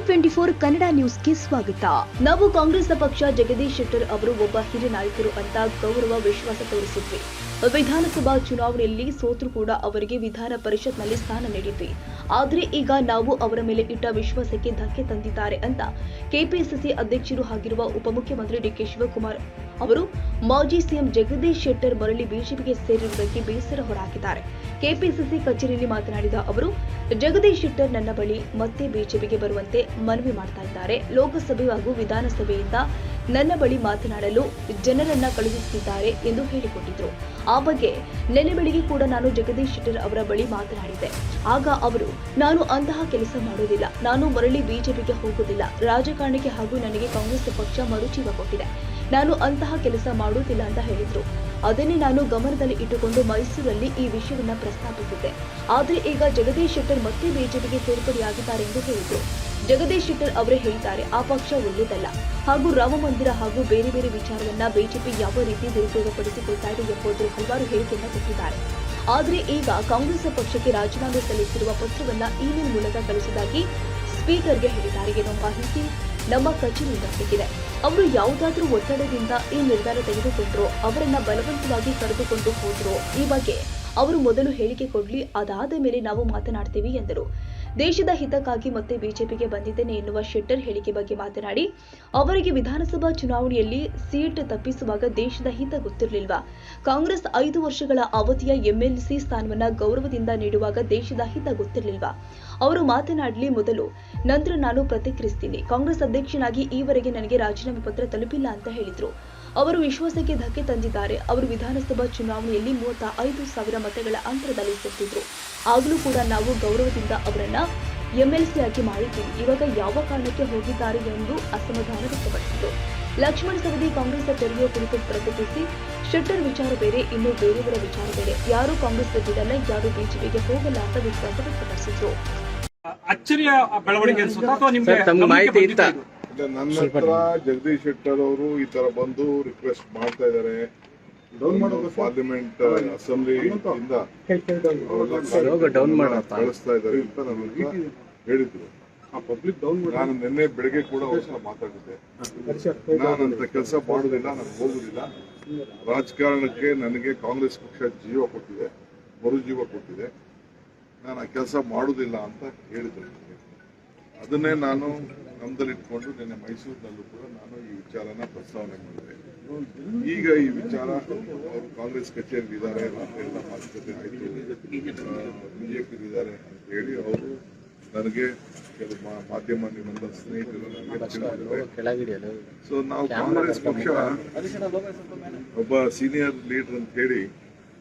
Twenty four Kannada ನ್ಯೂಸ್ಗೆ ಸ್ವಾಗತ. ನಾವು ಕಾಂಗ್ರೆಸ್ ಪಕ್ಷ ಜಗದೀಶ್ ಶೆಟ್ಟರ್ ಅವರು ಒಬ್ಬ ಹಿರಿಯ ನಾಯಕರು ಅಂತ ಗೌರವ, ವಿಶ್ವಾಸ ತೋರಿಸಿದ್ವಿ. ವಿಧಾನಸಭಾ ಚುನಾವಣೆಯಲ್ಲಿ ಸೋತರು ಕೂಡ ಅವರಿಗೆ ವಿಧಾನ ಪರಿಷತ್ನಲ್ಲಿ ಸ್ಥಾನ ನೀಡಿದ್ವಿ. ಆದರೆ ಈಗ ನಾವು ಅವರ ಮೇಲೆ ಇಟ್ಟ ವಿಶ್ವಾಸಕ್ಕೆ ಧಕ್ಕೆ ತಂದಿದ್ದಾರೆ ಅಂತ ಕೆಪಿಸಿಸಿ ಅಧ್ಯಕ್ಷರು ಆಗಿರುವ ಉಪಮುಖ್ಯಮಂತ್ರಿ ಡಿಕೆ ಶಿವಕುಮಾರ್ ಅವರು ಮಾಜಿ ಸಿಎಂ ಜಗದೀಶ್ ಶೆಟ್ಟರ್ ಮರಳಿ ಬಿಜೆಪಿಗೆ ಸೇರಿರುವುದಕ್ಕೆ ಬೇಸರ ಹೊರಹಾಕಿದ್ದಾರೆ ಕೆಪಿಸಿಸಿ ಕಚೇರಿಯಲ್ಲಿ ಮಾತನಾಡಿದ ಅವರು, ಜಗದೀಶ್ ಶೆಟ್ಟರ್ ನನ್ನ ಬಳಿ ಮತ್ತೆ ಬಿಜೆಪಿಗೆ ಬರುವಂತೆ ಮನವಿ ಮಾಡ್ತಾ ಇದ್ದಾರೆ. ಲೋಕಸಭೆ ಹಾಗೂ ವಿಧಾನಸಭೆಯಿಂದ ನನ್ನ ಬಳಿ ಮಾತನಾಡಲು ಜನರನ್ನ ಕಳುಹಿಸುತ್ತಿದ್ದಾರೆ ಎಂದು ಹೇಳಿಕೊಟ್ಟಿದ್ರು. ಆ ಬಗ್ಗೆ ನೆನೆ ಬೆಳಿಗ್ಗೆ ಕೂಡ ನಾನು ಜಗದೀಶ್ ಶೆಟ್ಟರ್ ಅವರ ಬಳಿ ಮಾತನಾಡಿದೆ ಆಗ ಅವರು, ನಾನು ಅಂತಹ ಕೆಲಸ ಮಾಡುವುದಿಲ್ಲ ನಾನು ಮರಳಿ ಬಿಜೆಪಿಗೆ ಹೋಗುವುದಿಲ್ಲ. ರಾಜಕಾರಣಕ್ಕೆ ಹಾಗೂ ನನಗೆ ಕಾಂಗ್ರೆಸ್ ಪಕ್ಷ ಮರುಜೀವ ಕೊಟ್ಟಿದೆ. ನಾನು ಅಂತಹ ಕೆಲಸ ಮಾಡುವುದಿಲ್ಲ ಅಂತ ಹೇಳಿದ್ರು. ಅದನ್ನೇ ನಾನು ಗಮನದಲ್ಲಿ ಇಟ್ಟುಕೊಂಡು ಮೈಸೂರಲ್ಲಿ ಈ ವಿಷಯವನ್ನ ಪ್ರಸ್ತಾಪಿಸಿದ್ದೆ. ಆದರೆ ಈಗ ಜಗದೀಶ್ ಶೆಟ್ಟರ್ ಮತ್ತೆ ಬಿಜೆಪಿಗೆ ಸೇರ್ಪಡೆಯಾಗಿದ್ದಾರೆ ಎಂದು ಹೇಳಿದ್ರು. ಜಗದೀಶ್ ಶೆಟ್ಟರ್ ಅವರೇ ಹೇಳಿದ್ದಾರೆ, ಆ ಪಕ್ಷ ಒಳ್ಳೆಯದಲ್ಲ. ಹಾಗೂ ರಾಮ ಮಂದಿರ ಹಾಗೂ ಬೇರೆ ಬೇರೆ ವಿಚಾರವನ್ನ ಬಿಜೆಪಿ ಯಾವ ರೀತಿ ದುರುಪಯೋಗಪಡಿಸಿಕೊಳ್ತಾ ಇದೆ ಎಂಬುದರ ಹಲವಾರು ಹೇಳಿಕೆಯನ್ನ ಕೊಟ್ಟಿದ್ದಾರೆ. ಆದರೆ ಈಗ ಕಾಂಗ್ರೆಸ್ ಪಕ್ಷಕ್ಕೆ ರಾಜೀನಾಮೆ ಸಲ್ಲಿಸಿರುವ ಪತ್ರವನ್ನ ಇಮೇಲ್ ಮೂಲಕ ಕಳಿಸುವುದಾಗಿ ಸ್ಪೀಕರ್ಗೆ ಹೇಳಿದ್ದಾರೆ. ಎನ್ನುವ ಮಾಹಿತಿ ನಮ್ಮ ಕಚೇರಿಯಿಂದ ಸಿಕ್ಕಿದೆ. ಅವರು ಯಾವುದಾದ್ರೂ ಒತ್ತಡದಿಂದ ಈ ನಿರ್ಧಾರ ತೆಗೆದುಕೊಂಡ್ರು, ಅವರನ್ನ ಬಲವಂತವಾಗಿ ಕರೆದುಕೊಂಡು ಹೋದ್ರು. ಈ ಬಗ್ಗೆ ಅವರು ಮೊದಲು ಹೇಳಿಕೆ ಕೊಡ್ಲಿ, ಅದಾದ ಮೇಲೆ ನಾವು ಮಾತನಾಡ್ತೀವಿ ಎಂದರು. ದೇಶದ ಹಿತಕ್ಕಾಗಿ ಮತ್ತೆ ಬಿಜೆಪಿಗೆ ಬಂದಿದ್ದೇನೆ ಎನ್ನುವ ಶೆಟ್ಟರ್ ಹೇಳಿಕೆ ಬಗ್ಗೆ ಮಾತನಾಡಿ, ಅವರಿಗೆ ವಿಧಾನಸಭಾ ಚುನಾವಣೆಯಲ್ಲಿ ಸೀಟ್ ತಪ್ಪಿಸುವಾಗ ದೇಶದ ಹಿತ ಗೊತ್ತಿರಲಿಲ್ವಾ? ಕಾಂಗ್ರೆಸ್ ಐದು ವರ್ಷಗಳ ಅವಧಿಯ ಎಂಎಲ್ಸಿ ಸ್ಥಾನವನ್ನ ಗೌರವದಿಂದ ನೀಡುವಾಗ ದೇಶದ ಹಿತ ಗೊತ್ತಿರಲಿಲ್ವಾ? ಅವರು ಮಾತನಾಡಲಿ ಮೊದಲು, ನಂತರ ನಾನು ಪ್ರತಿಕ್ರಿಯಿಸ್ತೀನಿ. ಕಾಂಗ್ರೆಸ್ ಅಧ್ಯಕ್ಷನಾಗಿ ಈವರೆಗೆ ನನಗೆ ರಾಜೀನಾಮೆ ಪತ್ರ ತಲುಪಿಲ್ಲ ಅಂತ ಹೇಳಿದ್ರು. ಅವರು ವಿಶ್ವಾಸಕ್ಕೆ ಧಕ್ಕೆ ತಂದಿದ್ದಾರೆ. ಅವರು ವಿಧಾನಸಭಾ ಚುನಾವಣೆಯಲ್ಲಿ ಮೂವತ್ತ ಐದು ಸಾವಿರ ಮತಗಳ ಅಂತರದಲ್ಲಿ ಸೋತಿದ್ರು ಆಗಲೂ ಕೂಡ ನಾವು ಗೌರವದಿಂದ ಅವರನ್ನ ಎಂಎಲ್ಸಿ ಆಗಿ ಮಾಡಿದ್ದೀವಿ. ಇವಾಗ ಯಾವ ಕಾರಣಕ್ಕೆ ಹೋಗಿದ್ದಾರೆ ಎಂದು ಅಸಮಾಧಾನ ವ್ಯಕ್ತಪಡಿಸಿದರು. ಲಕ್ಷ್ಮಣ್ ಸವದಿ ಕಾಂಗ್ರೆಸ್ ತೆರೆಯುವ ಕುರಿತು ಪ್ರತಿಕ್ರಿಯಿಸಿ ಶೆಟ್ಟರ್ ವಿಚಾರ ಬೇರೆ ಇನ್ನು ಬೇರೆಯವರ ವಿಚಾರ ಬೇರೆ. ಯಾರು ಕಾಂಗ್ರೆಸ್ ಬಿಡಲ್ಲ ಯಾರು ಬಿಜೆಪಿಗೆ ಹೋಗಲ್ಲ ಅಂತ ವಿಶ್ವಾಸ ವ್ಯಕ್ತಪಡಿಸಿದ್ರು. ಅಚ್ಚರಿಯ ಬೆಳವಣಿಗೆ ಅನ್ಸುತ್ತಾ ಅಥವಾ ನಿಮ್ಗೆ ಮಾಹಿತಿ ತಮ್ಗೆ ಮಾಹಿತಿ ನನ್ನ ಹತ್ರ ಜಗದೀಶ್ ಶೆಟ್ಟರ್ ಅವರು ಈ ತರ ಬಂದು ರಿಕ್ವೆಸ್ಟ್ ಮಾಡ್ತಾ ಇದ್ದಾರೆ ಪಾರ್ಲಿಮೆಂಟ್ ಅಸೆಂಬ್ಲಿ ಇಂದ. ಕಳಿಸ್ತಾ ಇದ್ದಾರೆ ಅಂತ ನನ್ನ ಡೌನ್ ಹೇಳಿದ್ರು. ನಾನು ನಿನ್ನೆ ಬೆಳಗ್ಗೆ ಕೂಡ ಅವ್ರ ಮಾತಾಡಿದ್ದೆ. ನಾನು ಅಂತ ಕೆಲಸ ಮಾಡುದಿಲ್ಲ ನಾನು ಹೋಗುದಿಲ್ಲ. ರಾಜಕಾರಣಕ್ಕೆ ನನಗೆ ಕಾಂಗ್ರೆಸ್ ಪಕ್ಷ ಜೀವ ಕೊಟ್ಟಿದೆ ಮರು ಜೀವ ಕೊಟ್ಟಿದೆ. ನಾನು ಆ ಕೆಲಸ ಮಾಡುದಿಲ್ಲ ಅಂತ ಹೇಳಿದ್ರು. ಅದನ್ನೇ ನಾನು ನಮ್ದಲ್ಲಿಟ್ಕೊಂಡು ನಿನ್ನೆ ಮೈಸೂರಿನಲ್ಲೂ ಕೂಡ ನಾನು ಈ ವಿಚಾರನ ಪ್ರಸ್ತಾವನೆ ಮಾಡಿದೆ. ಈಗ ಈ ವಿಚಾರ ಅವರು ಕಾಂಗ್ರೆಸ್ ಕಚೇರಿ ಇದ್ದಾರೆ ಎಲ್ಲ ಮಾತುಕತೆ ಆಯಿತು. ಬಿಜೆಪಿ ಇದ್ದಾರೆ ಅಂತ ಹೇಳಿ ಅವರು ನನಗೆ ಕೆಲವು ಮಾಧ್ಯಮ ನಿಮ್ಮೆಲ್ಲ ಸ್ನೇಹಿತರು ನನಗೆ ಸೊ ನಾವು ಕಾಂಗ್ರೆಸ್ ಪಕ್ಷ ಒಬ್ಬ ಸೀನಿಯರ್ ಲೀಡರ್ ಅಂತ ಹೇಳಿ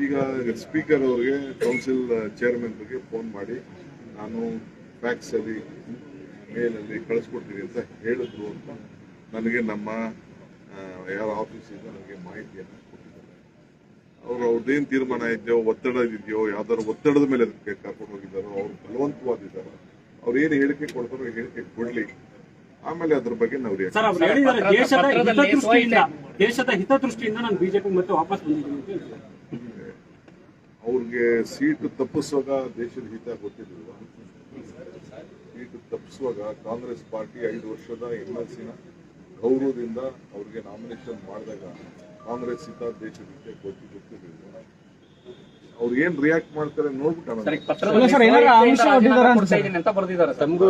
ಈಗ ಸ್ಪೀಕರ್ ಅವರಿಗೆ ಕೌನ್ಸಿಲ್ ಚೇರ್ಮನ್ ಬಗ್ಗೆ ಫೋನ್ ಮಾಡಿ ನಾನು ಫ್ಯಾಕ್ಸ್ ಅಲ್ಲಿ ಮೇಲಲ್ಲಿ ಕಳಿಸ್ಕೊಡ್ತೀನಿ ಅಂತ ಹೇಳಿದ್ರು ಅಂತ ನನಗೆ ನಮ್ಮ ಆ, ಯಾರ ಆಫೀಸಿಂದ ನನಗೆ ಮಾಹಿತಿಯನ್ನು ಕೊಟ್ಟಿದ್ದಾರೆ. ಅವರು ಅವ್ರದ್ದೇನು ತೀರ್ಮಾನ ಇದೆಯೋ ಒತ್ತಡ ಇದೆಯೋ ಯಾವ್ದಾದ್ರು ಒತ್ತಡದ ಮೇಲೆ ಅದಕ್ಕೆ ಕರ್ಕೊಂಡು ಹೋಗಿದ್ದಾರೋ ಅವ್ರು ಬಲವಂತವಾಗಿದ್ದಾರೋ ಅವ್ರು ಏನು ಹೇಳಿಕೆ ಕೊಡ್ತಾರೋ ಹೇಳಿಕೆ ಕೊಡ್ಲಿ. ಆಮೇಲೆ ಅದ್ರ ಬಗ್ಗೆ ನಾವು ಸರ್ ಅವ್ರು ದೇಶದ ಹಿತದೃಷ್ಟಿಯಿಂದ ದೇಶದ ಹಿತದೃಷ್ಟಿಯಿಂದ ನಾನು ಬಿಜೆಪಿ ಮತ್ತೆ ವಾಪಸ್ ಬಂದಿದ್ದೀನಿ. ಅವ್ರಿಗೆ ಸೀಟು ತಪ್ಪಿಸುವಾಗ ದೇಶದ ಹಿತ ಗೊತ್ತಿರಲಿಲ್ಲ ಸೀಟು ತಪ್ಪಿಸುವಾಗ ಕಾಂಗ್ರೆಸ್ ಪಾರ್ಟಿ ಐದು ವರ್ಷದ ಎಂ ಎಲ್ ಸಿನ ಗೌರವದಿಂದ ಅವ್ರಿಗೆ ನಾಮಿನೇಷನ್ ಮಾಡಿದಾಗ ಕಾಂಗ್ರೆಸ್ ಹಿತ ದೇಶದ ಹಿತ ಗೊತ್ತಿ ಗೊತ್ತಿರಲಿಲ್ಲ ಅವ್ರು ಏನ್ ರಿಯಾಕ್ಟ್ ಮಾಡ್ತಾರೆ ನೋಡ್ಬಿಟ್ಟು ಅಂತ ಬರ್ದಿದ್ದಾರೆ ಸರ್. ತಮಗೂ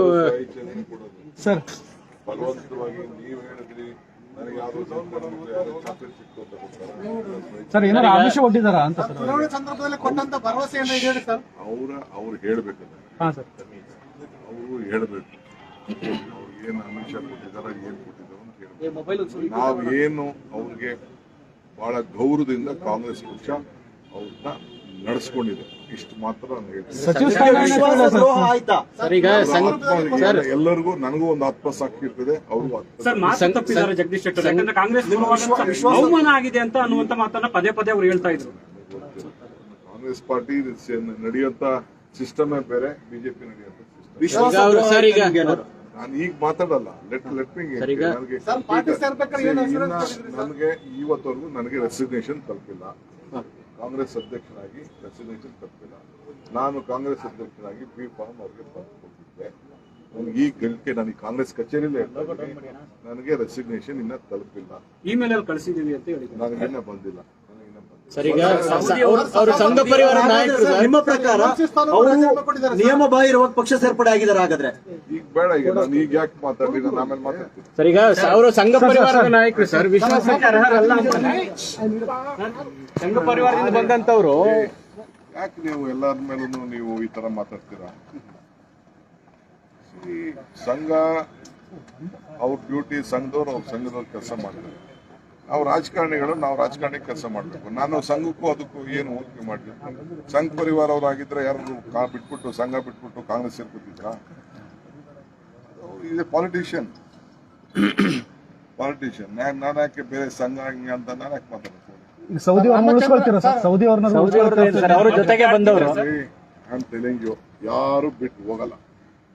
ಸರ್. ಬಲವಂತವಾಗಿ ನೀವ್ ಹೇಳಿದ್ರಿ ಸರ್ ಏನಾದ್ರು ಆಮಿಷ ಒಡ್ಡಿದಾರ ಅಂತ ಸರ್ ಚುನಾವಣೆ ಸಂದರ್ಭದಲ್ಲಿ ಕೊಟ್ಟಂತ ಭರವಸೆ ಹೇಳಿ ಸರ್. ಅವರ ಅವ್ರು ಹೇಳ್ಬೇಕು ಹಾ ಸರ್. ಅವರು ಹೇಳ್ಬೇಕು. ಅವ್ರಿಗೆ ಏನು ಆಮಿಷ ಕೊಟ್ಟಿದಾರ ಏನ್ ಕೊಟ್ಟಿದಾರ ಅಂತ ಹೇಳ್ಬೇಕು. ನಾವೇನು ಅವ್ರಿಗೆ ಬಹಳ ಗೌರವದಿಂದ ಕಾಂಗ್ರೆಸ್ ಪಕ್ಷ ಅವ್ರನ್ನ ನಡೆಸ್ಕೊಂಡಿದೆ. ಇಷ್ಟು ಮಾತ್ರ ನಾನು ಹೇಳ್ತೀನಿ. ಸರ್. ಎಲ್ಲರಿಗೂ ನನಗೂ ಒಂದು ಆತ್ಮಸಾಕ್ಷಿ ಇರ್ತದೆ ಅವ್ರಿಗೂ ತಪ್ಪಿದ್ದಾರೆ ಜಗದೀಶ್ ಶೆಟ್ಟರ್. ಯಾಕಂದ್ರೆ ಕಾಂಗ್ರೆಸ್ ಅವಮಾನ ಆಗಿದೆ ಅಂತ ಅನ್ನುವಂತ ಮಾತನ್ನ ಪದೇ ಪದೇ ಅವ್ರು ಹೇಳ್ತಾ ಇದ್ರು. ಕಾಂಗ್ರೆಸ್ ಪಾರ್ಟಿ ನಡೆಯುವಂತ ಸಿಸ್ಟಮೇ ಬೇರೆ ಬಿಜೆಪಿ ನಡೆಯುವಂತ ಸಿಸ್ಟಮ್? ನಾನು ಈಗ ಮಾತಾಡಲ್ಲ. ಲೆಟ್ ಲೆಟ್ ಮಿ ನನಗೆ ಇವತ್ತವರೆಗೂ ನನಗೆ ರೆಸಿಗ್ನೇಷನ್ ತಲುಪಿಲ್ಲ. ಕಾಂಗ್ರೆಸ್ ಅಧ್ಯಕ್ಷರಾಗಿ ರೆಸಿಗ್ನೇಷನ್ ತಲುಪಿಲ್ಲ ನಾನು ಕಾಂಗ್ರೆಸ್ ಅಧ್ಯಕ್ಷರಾಗಿ ಬಿ ಫಾರ್ಮ್ ಅವ್ರಿಗೆ ಕೊಟ್ಟಿದ್ದೆ ನನಗೆ ಈ ಗಳಿಕೆ ನನಗೆ ಕಾಂಗ್ರೆಸ್ ಕಚೇರಿಯಲ್ಲೇ ನನಗೆ ರೆಸಿಗ್ನೇಷನ್ ಇನ್ನ ತಲುಪಿಲ್ಲ. ಇಮೇಲ್ ಕಳಿಸಿದೀವಿ ಅಂತ ಹೇಳಿ ನನಗೆ ಇನ್ನ ಬಂದಿಲ್ಲ. ಈಗ ಅವರು ಸಂಘ ಪರಿವಾರ ನಾಯಕರು ನಿಮ್ಮ ಪ್ರಕಾರ ಅವರು ನಿಯಮ ಬಾಹಿರವಾಗಿ ಪಕ್ಷ ಸೇರ್ಪಡೆ ಆಗಿದ್ದಾರೆ ಹಾಗಾದ್ರೆ. ಈಗ ಬೇಡ ಈಗ ನಾನು ಈಗ ಯಾಕೆ ಮಾತಾಡಲಿ ನಾನು ಆಮೇಲೆ ಮಾತಾಡ್ತೀನಿ. ಸರ್ ಈಗ ಅವರು ಸಂಘ ಪರಿವಾರದ ನಾಯಕರು ಸರ್ ವಿಶ್ವಾಸಕ್ಕೆ ಅರ್ಹರಲ್ಲ ಸಂಘ ಪರಿವಾರದಿಂದ ಬಂದಂತವ್ರು ಯಾಕೆ ನೀವು ಎಲ್ಲರ ಮೇಲೂ ನೀವು ಈ ತರ ಮಾತಾಡ್ತೀರಾ? ಸಂಘ ಅವ್ರ ಡ್ಯೂಟಿ ಸಂಘದವ್ರು ಅವ್ರ ಸಂಘದವ್ರು ಕೆಲಸ ಮಾಡ್ತಾರೆ. ನಾವು ರಾಜಕಾರಣಿಗಳು ನಾವು ರಾಜಕಾರಣಿ ಕೆಲಸ ಮಾಡಬೇಕು. ನಾನು ಸಂಘಕ್ಕೂ ಅದಕ್ಕೂ ಏನು ಹೋಲಿಕೆ ಮಾಡಬೇಕು ಸಂಘ ಪರಿವಾರ ಅವರಾಗಿದ್ರೆ ಯಾರು ಕಾ ಬಿಟ್ಬಿಟ್ಟು ಸಂಘ ಬಿಟ್ಬಿಟ್ಟು ಕಾಂಗ್ರೆಸ್ ಸೇರ್ಕೊತಿದ್ರ? ಇದೆ ಪಾಲಿಟಿಷಿಯನ್ ಪಾಲಿಟಿಷಿಯನ್ ನಾನು ಯಾಕೆ ಬೇರೆ ಸಂಘ ಹಿಂಗೆ ಅಂತ ನಾನು ಯಾಕೆ ಮಾತಾಡ್ತೀನಿ ಸೌದಿ ಅವ್ರನ್ನ ಯಾರು ಬಿಟ್ಟು ಹೋಗಲ್ಲ.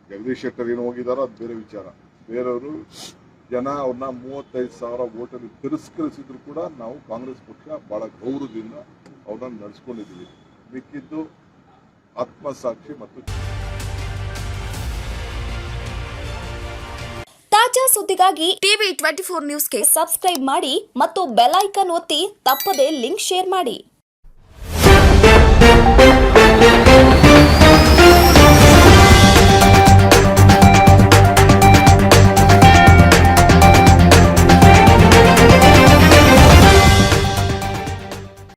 ಜಗದೀಶ್ ಶೆಟ್ಟರ್ ಏನು ಹೋಗಿದಾರೋ ಅದು ಬೇರೆ ವಿಚಾರ. ಬೇರೆಯವರು ಜನ ಅವ್ರನ್ನ ಮೂವತ್ತೈದು ಸಾವಿರ ಓಟಲ್ಲಿ ತಿರಸ್ಕರಿಸಿದ್ರು ಕೂಡ ನಾವು ಕಾಂಗ್ರೆಸ್ ಪಕ್ಷ ಬಹಳ ಗೌರವದಿಂದ ಅವ್ರನ್ನ ನಡೆಸ್ಕೊಂಡಿದ್ದೀವಿ. ಮಿಕ್ಕಿದ್ದು ಆತ್ಮಸಾಕ್ಷಿ ಮತ್ತು ತಾಜಾ ಸುದ್ದಿಗಾಗಿ ಟಿವಿ ಟ್ವೆಂಟಿ ಫೋರ್ ನ್ಯೂಸ್ಗೆ ಸಬ್ಸ್ಕ್ರೈಬ್ ಮಾಡಿ ಮತ್ತು ಬೆಲ್ ಐಕನ್ ಒತ್ತಿ ತಪ್ಪದೇ ಲಿಂಕ್ ಶೇರ್ ಮಾಡಿ.